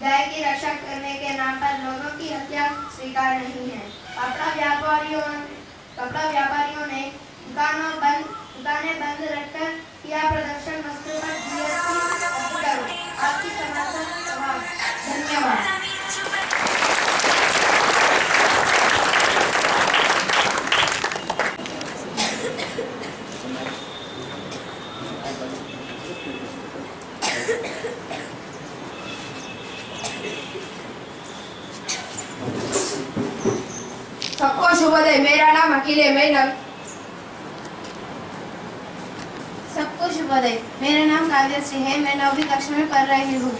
गाय की रक्षा करने के नाम पर लोगों की हत्या स्वीकार नहीं है। कपड़ा व्यापारियों कपड़ा व्यापारियों ने दुकानों बंद दुकानें बंद रखकर किया प्रदर्शन वस्तु पर जीएसटी आपकी समर्थन धन्यवाद। सबको शुभोदय मेरा नाम अखिल मैं नव सबको शुभोदय मेरा नाम काव्य श्री है। मैं नौवीं कक्षा में पढ़ रही हूँ।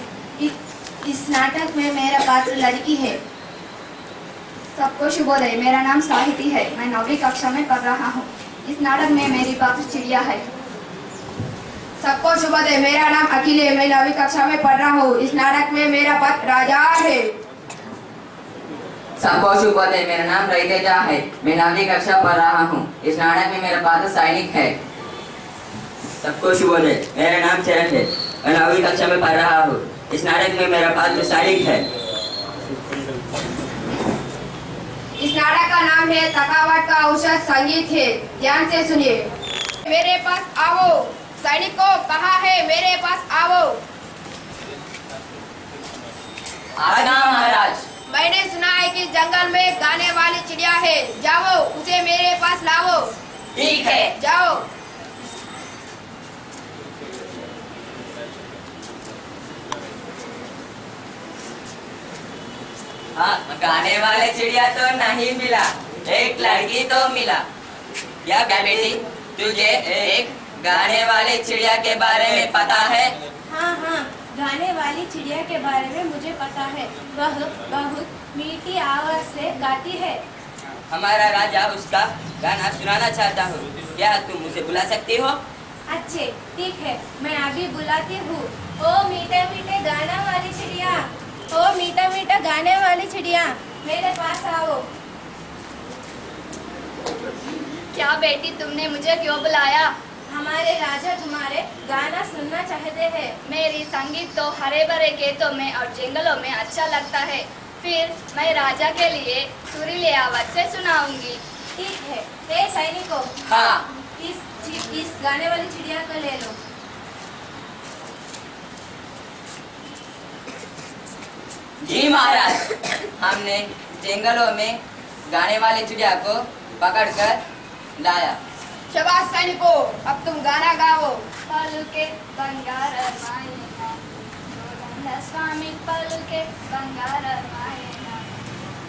इस नाटक में मेरा पात्र लड़की है। सबको शुभोदय मेरा नाम साहिती है। मैं नौवीं कक्षा में पढ़ रहा हूँ। इस नाटक में मेरी पात्र चिड़िया है। सबको शुभोदय मेरा नाम अखिल है। मैं नौवीं कक्षा में पढ़ रहा हूँ। इस नाटक में मेरा पात्र राजा है। सबको शुभोदय मेरा नाम रईतेजा है। मैं नौवीं कक्षा पढ़ रहा हूँ। इस नाटक में मेरा पात्र सैनिक है। सबको शुभोदय मेरा नाम चरण है। मैं नौवीं कक्षा में पढ़ रहा हूँ। इस नाटक में मेरा पात्र सैनिक है। इस नाटक का नाम है थकावट का औषध संगीत है। ध्यान से सुनिए। मेरे पास आओ। सैनिकों कहा है मेरे पास आओ। आज्ञा महाराज। मैंने सुना है कि जंगल में गाने वाली चिड़िया है। जाओ उसे मेरे पास लाओ। ठीक है। जाओ। हाँ गाने वाले चिड़िया तो नहीं मिला एक लड़की तो मिला। क्या क्या बेटी तुझे एक गाने वाले चिड़िया के बारे में पता है? हाँ हाँ। गाने वाली चिड़िया के बारे में मुझे पता है। वह बहुत मीठी आवाज़ से गाती है। हमारा राजा उसका गाना सुनाना चाहता हूँ। क्या तुम उसे बुला सकती हो? अच्छे ठीक है मैं अभी बुलाती हूँ। ओ मीठे मीठे गाना वाली चिड़िया ओ मीठा मीठा गाने वाली चिड़िया मेरे पास आओ। क्या बेटी तुमने मुझे क्यों बुलाया? हमारे राजा तुम्हारे गाना सुनना चाहते हैं। मेरी संगीत तो हरे भरे खेतों में और जंगलों में अच्छा लगता है। फिर मैं राजा के लिए सुरीली आवाज़ से सुनाऊँगी। ठीक है। हे सैनिकों हाँ। इस इस गाने वाली चिड़िया को ले लो। जी महाराज हमने जंगलों में गाने वाले चिड़िया को पकड़कर लाया। शबाश सैनिकों अब तुम गाना गाओ పలుకే బంగారమాయన గోవింద స్వామి పలుకే బంగారమాయన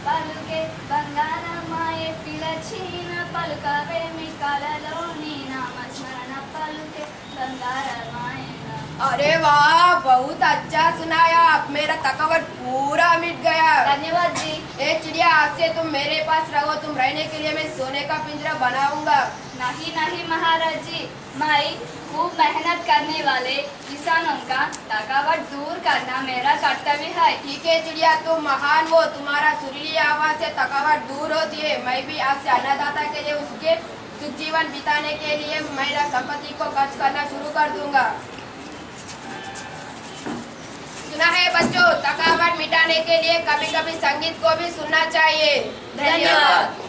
పలుకే బంగారమాయ పిలచిన పలుకవేమి కలలోని నామస్మరణ పలుకే బంగారమాయన अरे वाह बहुत अच्छा सुनाया आप मेरा थकावट पूरा मिट गया। धन्यवाद जी। ए चिड़िया आज से तुम मेरे पास रहो तुम रहने के लिए मैं सोने का पिंजरा बनाऊँगा। नहीं नहीं महाराज जी मैं खूब मेहनत करने वाले किसानों का थकावट दूर करना मेरा कर्तव्य है। ठीक है चिड़िया तुम महान हो तुम्हारा सुरीली आवाज़ से थकावट दूर होती है। मैं भी आज से अन्नदाता के लिए उसके सुख जीवन बिताने के लिए मेरा संपत्ति को खर्च करना शुरू कर दूँगा। सुना है बच्चों थकावट मिटाने के लिए कभी कभी संगीत को भी सुनना चाहिए। धन्यवाद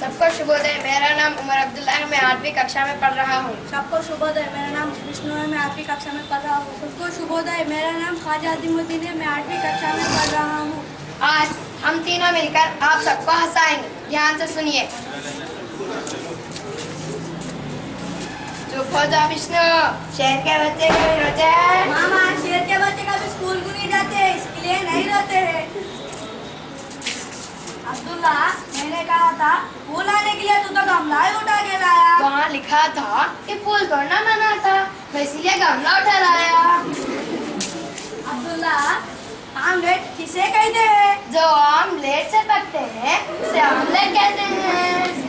सबको शुभोदय मेरा नाम उमर अब्दुल्ला है। मैं आठवीं कक्षा में पढ़ रहा हूँ। सबको शुभोदय मेरा नाम विष्णु है। मैं आठवीं कक्षा में पढ़ रहा हूँ। सबको शुभोदय मेरा नाम ख्वाजा अजीमुद्दीन है। मैं आठवीं कक्षा में पढ़ रहा हूँ। आज हम तीनों मिलकर आप सबको हंसाएँगे। ध्यान से सुनिए। चुप हो जाओ विष्णु शहर के बच्चे कभी रोते हैं। मामा शेर के बच्चे कभी स्कूल को नहीं जाते? हैं इसके लिए नहीं रोते हैं। अब्दुल्ला मैंने कहा था फूल आने के लिए तू तो गमला ही उठा के लाया। वहाँ लिखा था कि फूल तोड़ना मना था मैं इसीलिए गमला उठा लाया। अब्दुल्ला आमलेट किसे कहते हैं? जो आमलेट से पकते हैं उसे आमलेट कहते हैं।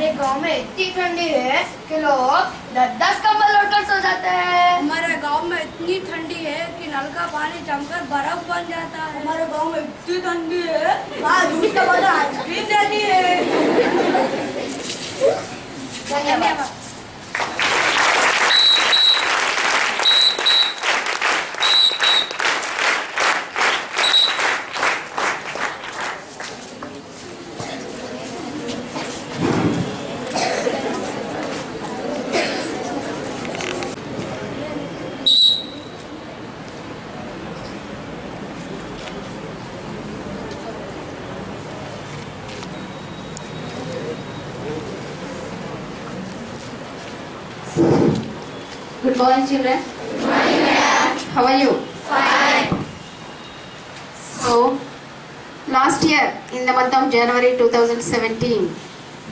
हमारे गाँव में इतनी ठंडी है कि लोग दस दस कम्बल ओढ़कर सो जाते हैं। हमारे गाँव में इतनी ठंडी है कि नल का पानी जमकर बर्फ़ बन जाता है। हमारे गाँव में इतनी ठंडी है आइसक्रीम देती है धन्यवाद। Children. Madam. How are you? Fine. So, last year, in the month of January 2017,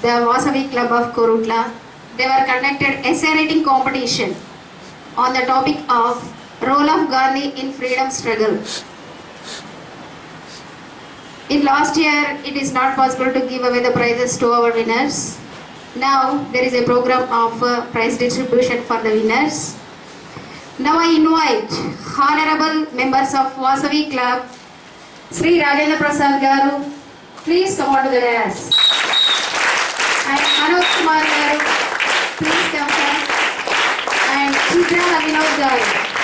the Vasavi Club of Korutla, they were conducted essay writing competition on the topic of role of Gandhi in freedom struggle. In last year, it is not possible to give away the prizes to our winners. Now, there is a program of uh, prize distribution for the winners. Now, I invite honorable members of Vasavi Club, Sri Rajendra Prasad Garu, please come on to the dais. And Manoj Kumar Garu, please come here. And Chitra Vinod Garu.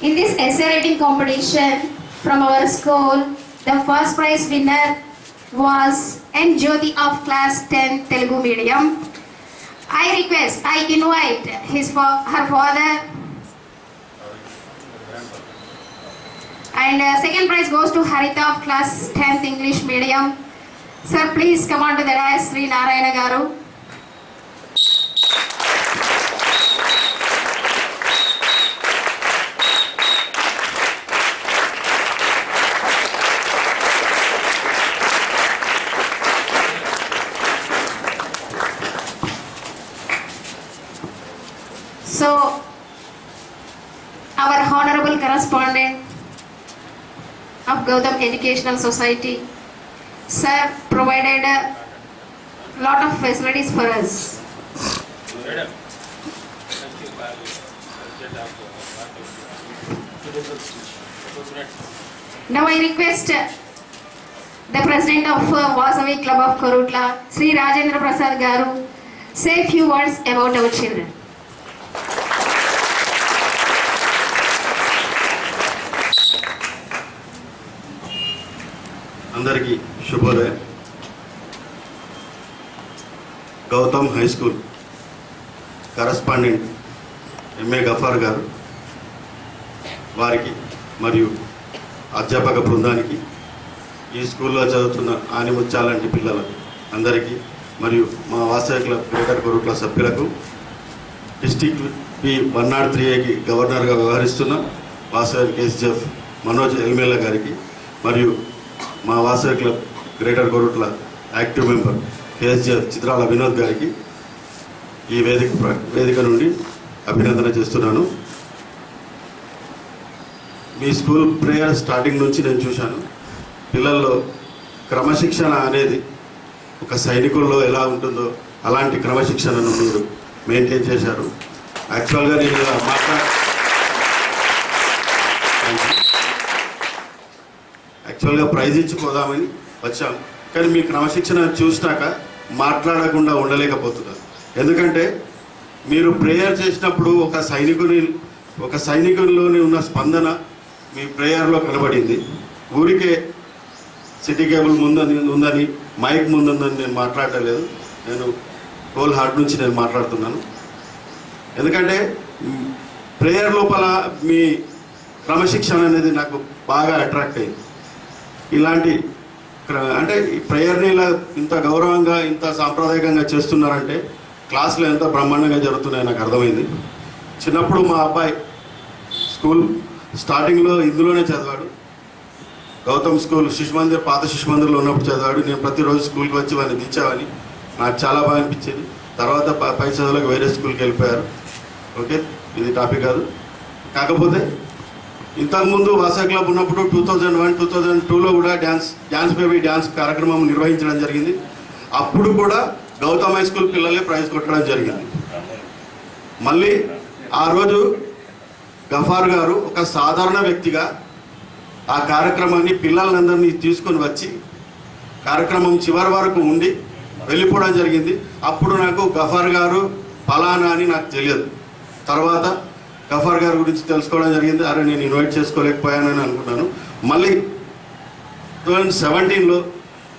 In this essay writing competition from our school, the first prize winner was N. Jyoti of class 10 Telugu medium. I request, I invite his her father. And uh, second prize goes to Harita of class 10th English medium. Sir, please come on to the dais, Sri Narayana Garu. Gautam Educational Society, sir, provided a lot of facilities for us. Now I request uh, the president of uh, Vasavi Club of Korutla, Sri Rajendra Prasad Garu, say a few words about our children. అందరికీ శుభోదయం. Gautam high school correspondent MA Gaffar గారు వారికి మరియు అధ్యాపక బృందానికి ఈ స్కూల్లో చదువుతున్న ఆనిముత్యాలంటి పిల్లలకు అందరికీ మరియు మా వాసవి క్లబ్ గ్రేటర్ గురుకుల సభ్యులకు district P one not three ఏకి గవర్నర్గా వ్యవహరిస్తున్న వాసవి కేసీఎఫ్ మనోజ్ ఎల్మేల గారికి మరియు మా Vasavi club greater Korutla active member KSGF Chitrala Vinod గారికి ఈ వేదిక వేదిక నుండి అభినందన చేస్తున్నాను. మీ స్కూల్ ప్రేయర్ స్టార్టింగ్ నుంచి నేను చూశాను. పిల్లల్లో క్రమశిక్షణ అనేది ఒక సైనికుల్లో ఎలా ఉంటుందో అలాంటి క్రమశిక్షణను మీరు మెయింటైన్ చేశారు. యాక్చువల్గా నేను ఇలా యాక్చువల్గా ప్రైజ్ ఇచ్చుకోదామని వచ్చాం. కానీ మీ క్రమశిక్షణ చూసినాక మాట్లాడకుండా ఉండలేకపోతున్నాను ఎందుకంటే మీరు ప్రేయర్ చేసినప్పుడు ఒక సైనికుని ఒక సైనికుల్లోని ఉన్న స్పందన మీ ప్రేయర్లో కనబడింది. ఊరికే సిటీ కేబుల్ ముందని ఉందని మైక్ ముందుందని నేను మాట్లాడలేదు నేను హోల్ హార్ట్ నుంచి నేను మాట్లాడుతున్నాను. ఎందుకంటే ప్రేయర్ లోపల మీ క్రమశిక్షణ అనేది నాకు బాగా అట్రాక్ట్ అయింది. ఇలాంటి అంటే ఈ ప్రేయర్ని ఇలా ఇంత గౌరవంగా ఇంత సాంప్రదాయకంగా చేస్తున్నారంటే క్లాసులు ఎంత బ్రహ్మాండంగా జరుగుతున్నాయో నాకు అర్థమైంది. చిన్నప్పుడు మా అబ్బాయి స్కూల్ స్టార్టింగ్లో ఇందులోనే చదివాడు. గౌతమ్ స్కూల్ శిశు మందిర్ పాత శిశు మందిర్లో ఉన్నప్పుడు చదివాడు. నేను ప్రతిరోజు స్కూల్కి వచ్చి వాడిని దించావని నాకు చాలా బాగా అనిపించింది. తర్వాత ప- పై చదువులకు వేరే స్కూల్కి వెళ్ళిపోయారు. ఓకే ఇది టాపిక్ కాదు. కాకపోతే ఇంతకుముందు వాసా క్లబ్ ఉన్నప్పుడు two thousand one two thousand టూలో కూడా డ్యాన్స్ డ్యాన్స్ బేబీ డ్యాన్స్ కార్యక్రమం నిర్వహించడం జరిగింది. అప్పుడు కూడా గౌతమ్ హై స్కూల్ పిల్లలే ప్రైజ్ కొట్టడం జరిగింది. మళ్ళీ ఆ రోజు గఫార్ గారు ఒక సాధారణ వ్యక్తిగా ఆ కార్యక్రమాన్ని పిల్లలందరినీ తీసుకొని వచ్చి కార్యక్రమం చివరి వరకు ఉండి వెళ్ళిపోవడం జరిగింది. అప్పుడు నాకు గఫార్ గారు ఫలానా అని నాకు తెలియదు. తర్వాత గఫార్ గారి గురించి తెలుసుకోవడం జరిగింది. అరే నేను ఇన్వైట్ చేసుకోలేకపోయానని అనుకున్నాను మళ్ళీ టూ థౌజండ్ సెవెంటీన్లో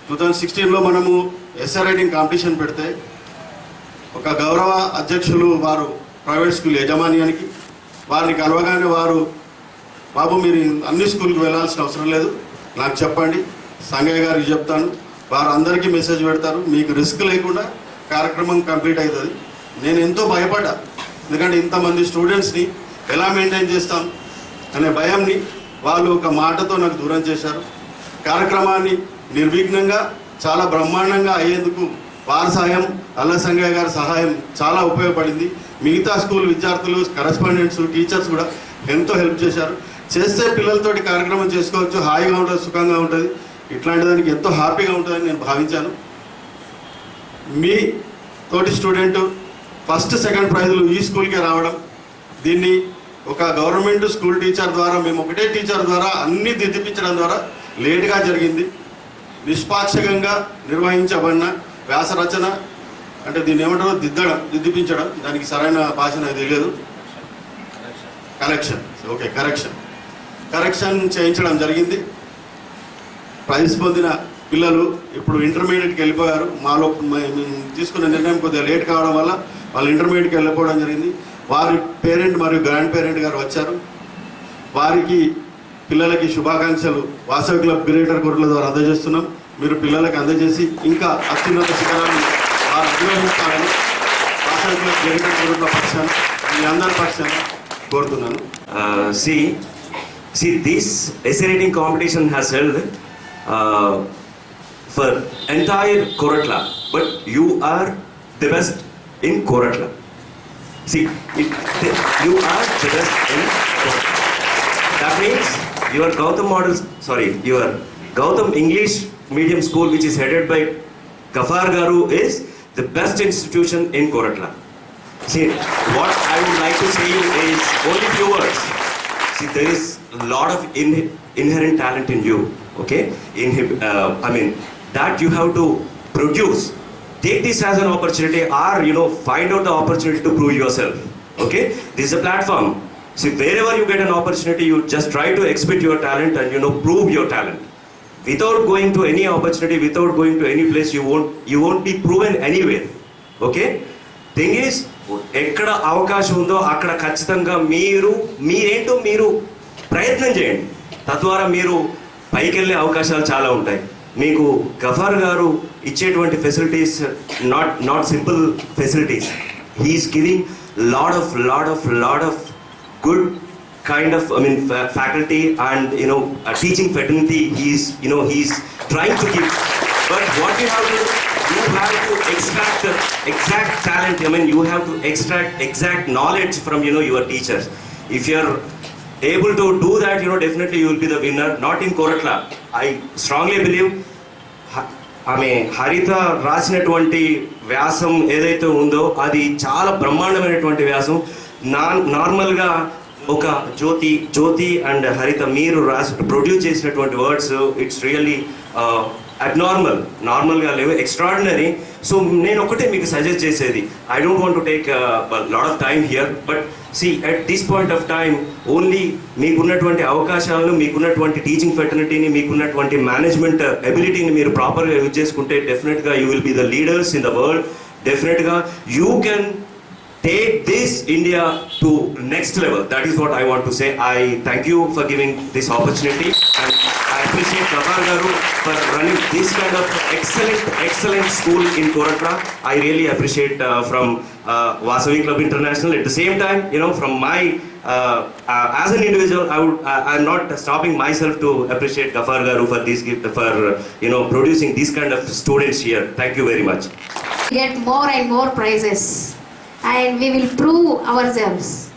టూ థౌజండ్ సిక్స్టీన్లో మనము ఎస్ఆర్ రైటింగ్ కాంపిటీషన్ పెడితే ఒక గౌరవ అధ్యక్షులు వారు ప్రైవేట్ స్కూల్ యజమాన్యానికి వారిని కలవగానే వారు బాబు మీరు అన్ని స్కూల్కి వెళ్ళాల్సిన అవసరం లేదు. నాకు చెప్పండి. సంగయ్య గారికి చెప్తాను. వారు అందరికీ మెసేజ్ పెడతారు. మీకు రిస్క్ లేకుండా కార్యక్రమం కంప్లీట్ అవుతుంది. నేను ఎంతో భయపడ్డా. ఎందుకంటే ఇంతమంది స్టూడెంట్స్ని ఎలా మెయింటైన్ చేస్తాం అనే భయంని వాళ్ళు ఒక మాటతో నాకు దూరం చేశారు. కార్యక్రమాన్ని నిర్విఘ్నంగా చాలా బ్రహ్మాండంగా అయ్యేందుకు వారి సహాయం అల్ల సంగయ్య గారి సహాయం చాలా ఉపయోగపడింది. మిగతా స్కూల్ విద్యార్థులు కరెస్పాండెంట్స్ టీచర్స్ కూడా ఎంతో హెల్ప్ చేశారు. చేస్తే పిల్లలతోటి కార్యక్రమం చేసుకోవచ్చు హాయిగా ఉంటుంది సుఖంగా ఉంటుంది. ఇట్లాంటి దానికి ఎంతో హ్యాపీగా ఉంటుందని నేను భావించాను. మీ తోటి స్టూడెంట్ ఫస్ట్ సెకండ్ ప్రైజులు ఈ స్కూల్కే రావడం. దీన్ని ఒక గవర్నమెంట్ స్కూల్ టీచర్ ద్వారా మేము ఒకటే టీచర్ ద్వారా అన్ని దిద్దిపించడం ద్వారా లేట్గా జరిగింది. నిష్పాక్షికంగా నిర్వహించబడిన వ్యాస రచన అంటే దీన్ని ఏమంటారో? దిద్దడం దిద్దిపించడం. దానికి సరైన భాష నాకు తెలియదు. కరెక్షన్. Okay correction. కరెక్షన్ చేయించడం జరిగింది. ప్రైజ్ పొందిన పిల్లలు ఇప్పుడు ఇంటర్మీడియట్కి వెళ్ళిపోయారు. మాలో మే- మేము తీసుకున్న నిర్ణయం కొద్దిగా లేట్ కావడం వల్ల వాళ్ళు ఇంటర్మీడియట్కి వెళ్ళిపోవడం జరిగింది. వారి పేరెంట్ మరియు గ్రాండ్ పేరెంట్ గారు వచ్చారు. వారికి పిల్లలకి శుభాకాంక్షలు. వాసవి క్లబ్ గ్రేటర్ కోర్టుల ద్వారా అందజేస్తున్నాం. మీరు పిల్లలకు అందజేసి ఇంకా అత్యున్నత శిఖరాలను వారు అధిరోహించాలని వాసవి క్లబ్ గ్రేటర్ కోర్టుల పక్షాన మీ అందరి పక్షాన కోరుతున్నాను. See see this this competition writing competition for held uh, but entire are the you in Koratla. See, it, you are the best in Koratla. That means your Gautam model, sorry, your Gautam English medium school, which is headed by Kafar Garu, is the best institution in Koratla. See, what I would like to say is only few words. See, there is a lot of in, inherent talent in you. Okay, in uh, I mean that you have to produce. Take this as an opportunity, or you know, find out the opportunity to prove yourself. Okay, this is a platform. See, wherever you get an opportunity, you just try to exhibit your talent and you know prove your talent. Without going to any opportunity, without going to any place, you won't you won't be proven anywhere. Okay thing is ఎక్కడ అవకాశం ఉందో అక్కడ ఖచ్చితంగా మీరు మీరేంటో మీరు ప్రయత్నం చేయండి తద్వారా మీరు పైకి వెళ్ళే అవకాశాలు చాలా ఉంటాయి మీకు గఫార్ గారు ఇచ్చేటువంటి facilities not not simple facilities he is giving lot of lot of lot of good kind of i mean fa- faculty and you know a teaching fraternity he's you know he's trying to give but what you have to do you have to extract the exact talent i mean you have to extract exact knowledge able to do that, you know, definitely you will be the winner. Not in Koratla. I strongly ఆమె హరిత రాసినటువంటి వ్యాసం ఏదైతే ఉందో అది చాలా బ్రహ్మాండమైనటువంటి వ్యాసం నా నార్మల్గా ఒక జ్యోతి జ్యోతి అండ్ హరిత మీరు రాసి ప్రొడ్యూస్ చేసినటువంటి వర్డ్స్ ఇట్స్ రియల్లీ అబ్నార్మల్ నార్మల్గా లేవు ఎక్స్ట్రాడినరీ సో నేను ఒకటే మీకు సజెస్ట్ చేసేది. I don't want to take lot of time here but see at this point of time only మీకున్నటువంటి అవకాశాలను మీకున్నటువంటి టీచింగ్ ఫెటర్నిటీని మీకున్నటువంటి మేనేజ్మెంట్ ఎబిలిటీని మీరు ప్రాపర్గా యూజ్ చేసుకుంటే డెఫినెట్గా you will be the leaders in the world డెఫినెట్గా you can take this India to next level that is what I want to say I thank you for giving this opportunity and Appreciate Gafar Garu for running this kind of excellent, excellent school in Koratla. I really appreciate uh, from uh, Vasavi Club International. At the same time, you know, from my, uh, uh, as an individual, I would, I, I'm not stopping myself to appreciate Gafar Garu for this gift, for, you know, producing these kind of students here. Thank you very much. get more and more prizes and we will prove ourselves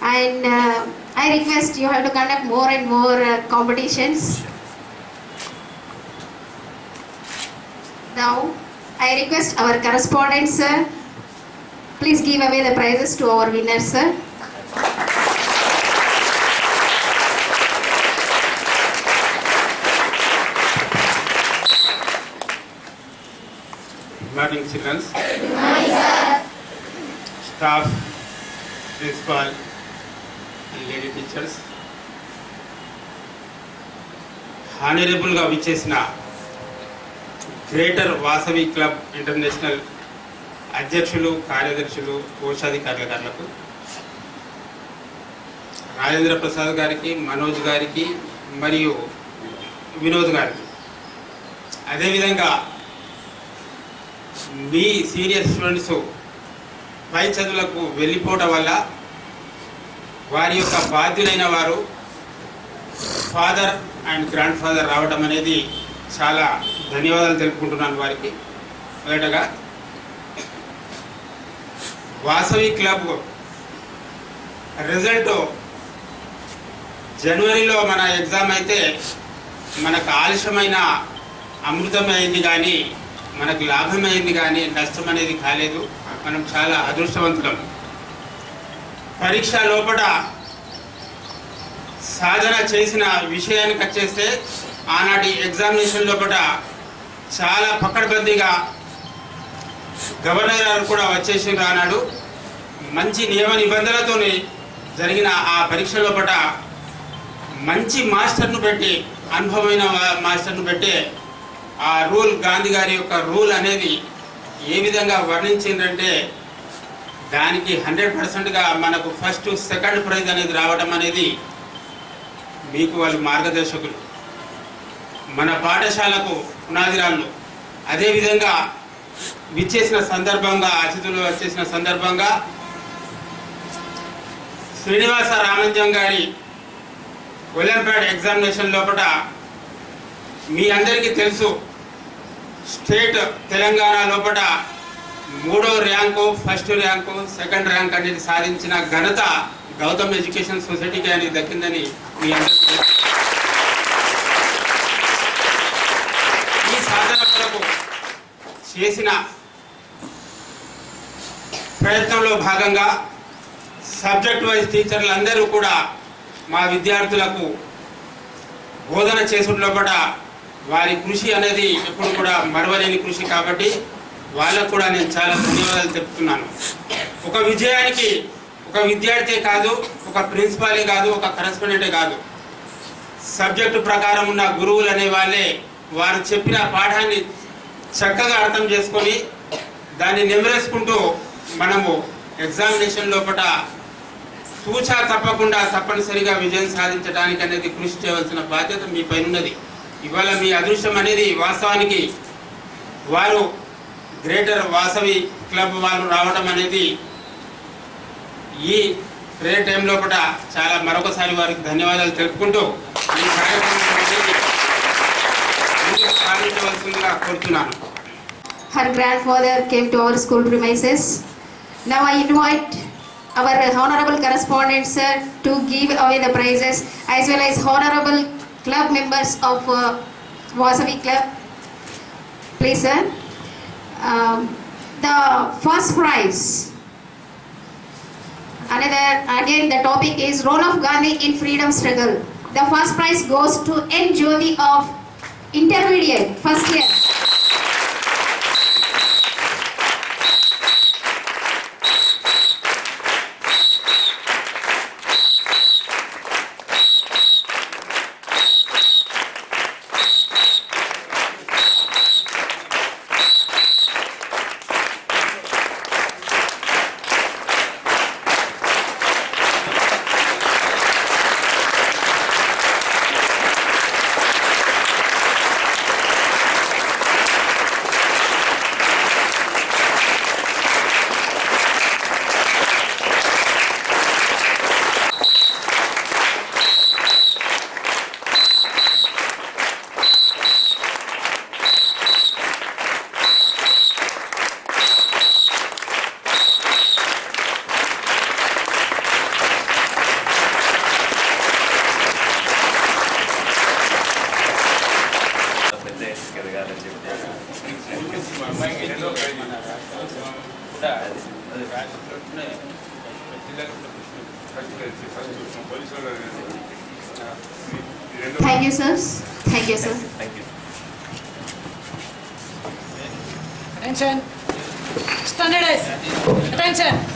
and uh, i request you have to conduct more and more uh, competitions now i request our correspondent sir please give away the prizes to our winners sir Good morning, children. Staff, principal, and lady teachers. హానరబుల్గా విచ్చేసిన greater Vasavi club international అధ్యక్షులు కార్యదర్శులు కోశాధికారులకు రాజేంద్ర ప్రసాద్ గారికి మనోజ్ గారికి మరియు వినోద్ గారికి. అదేవిధంగా మీ senior students పై చదువులకు వెళ్ళిపోవటం వల్ల వారి యొక్క బాధ్యులైన వారు ఫాదర్ అండ్ గ్రాండ్ ఫాదర్ రావడం అనేది చాలా ధన్యవాదాలు తెలుపుకుంటున్నాను వారికి. మొదటగా వాసవి క్లబ్ రిజల్ట్ జనవరిలో మన ఎగ్జామ్ అయితే మనకు ఆలస్యమైన అమృతం అయింది కానీ మనకు లాభమైంది కానీ నష్టం అనేది కాలేదు. మనం చాలా అదృష్టవంతులం. పరీక్ష లోపల సాధన చేసిన విషయానికి వచ్చేస్తే ఆనాటి ఎగ్జామినేషన్ లోపల చాలా పకడ్బందీగా గవర్నర్ గారు కూడా వచ్చేసి రానాడు మంచి నియమ నిబంధనలతోనే జరిగిన ఆ పరీక్షలో పట మంచి మాస్టర్ను పెట్టి అనుభవమైన మాస్టర్ను పెట్టి ఆ రూల్ గాంధీ గారి యొక్క రూల్ అనేది ఏ విధంగా వర్ణించిందంటే దానికి హండ్రెడ్ పర్సెంట్గా మనకు ఫస్ట్ సెకండ్ ప్రైజ్ అనేది రావడం అనేది మీకు వాళ్ళు మార్గదర్శకులు. మన పాఠశాలకు పునాదిరాళ్ళు. అదేవిధంగా విచ్చేసిన సందర్భంగా అతిథులు వచ్చేసిన సందర్భంగా శ్రీనివాస రామంజం గారి ఒలింపియాడ్ ఎగ్జామినేషన్ లోపల మీ అందరికీ తెలుసు స్టేట్ తెలంగాణ లోపల మూడో rank first rank second rank అనేది సాధించిన ఘనత గౌతమ్ ఎడ్యుకేషన్ సొసైటీకి అనేది దక్కిందని మీ అందరికీ తెలుసు. ఈ సాధన కొరకు చేసిన ప్రయత్నంలో భాగంగా సబ్జెక్ట్ వైజ్ టీచర్లు అందరూ కూడా మా విద్యార్థులకు బోధన చేసుడు కూడా వారి కృషి అనేది ఎప్పుడు కూడా మరవలేని కృషి కాబట్టి వాళ్ళకు కూడా నేను చాలా ధన్యవాదాలు చెప్తున్నాను ఒక విజయానికి ఒక విద్యార్థి కాదు ఒక ప్రిన్సిపాలే కాదు ఒక కరెస్పాండెంటే కాదు. సబ్జెక్టు ప్రకారం ఉన్న గురువులు అనే వాళ్ళే వారు చెప్పిన పాఠాన్ని చక్కగా అర్థం చేసుకొని దాన్ని నెమరేసుకుంటూ మనము ఎగ్జామినేషన్ లోపల సూచా తప్పకుండా తప్పనిసరిగా విజయం సాధించడానికి అనేది కృషి చేయవలసిన బాధ్యత మీ పైన ఉన్నది. ఇవాళ మీ అదృష్టం అనేది వాస్తవానికి వారు గ్రేటర్ వాసవి క్లబ్ వాళ్ళు రావడం అనేది ఈ ప్రేయర్ టైం లోపల చాలా మరొకసారి వారికి ధన్యవాదాలు తెలుపుకుంటూ ఈ కార్యక్రమం అనేది ముందుకు సాగించవలసిందిగా కోరుతున్నాను her grandfather came to our school premises. Now I invite our honorable correspondent sir to give away the prizes as well as honorable club members of uh, Vasavi Club. Please sir. Um, the first prize. Another, again the topic is role of Gandhi in freedom struggle. The first prize goes to N. Jyoti of intermediate first year you, sirs. Thank you, sir. Thank you. Attention. Standardize. Attention.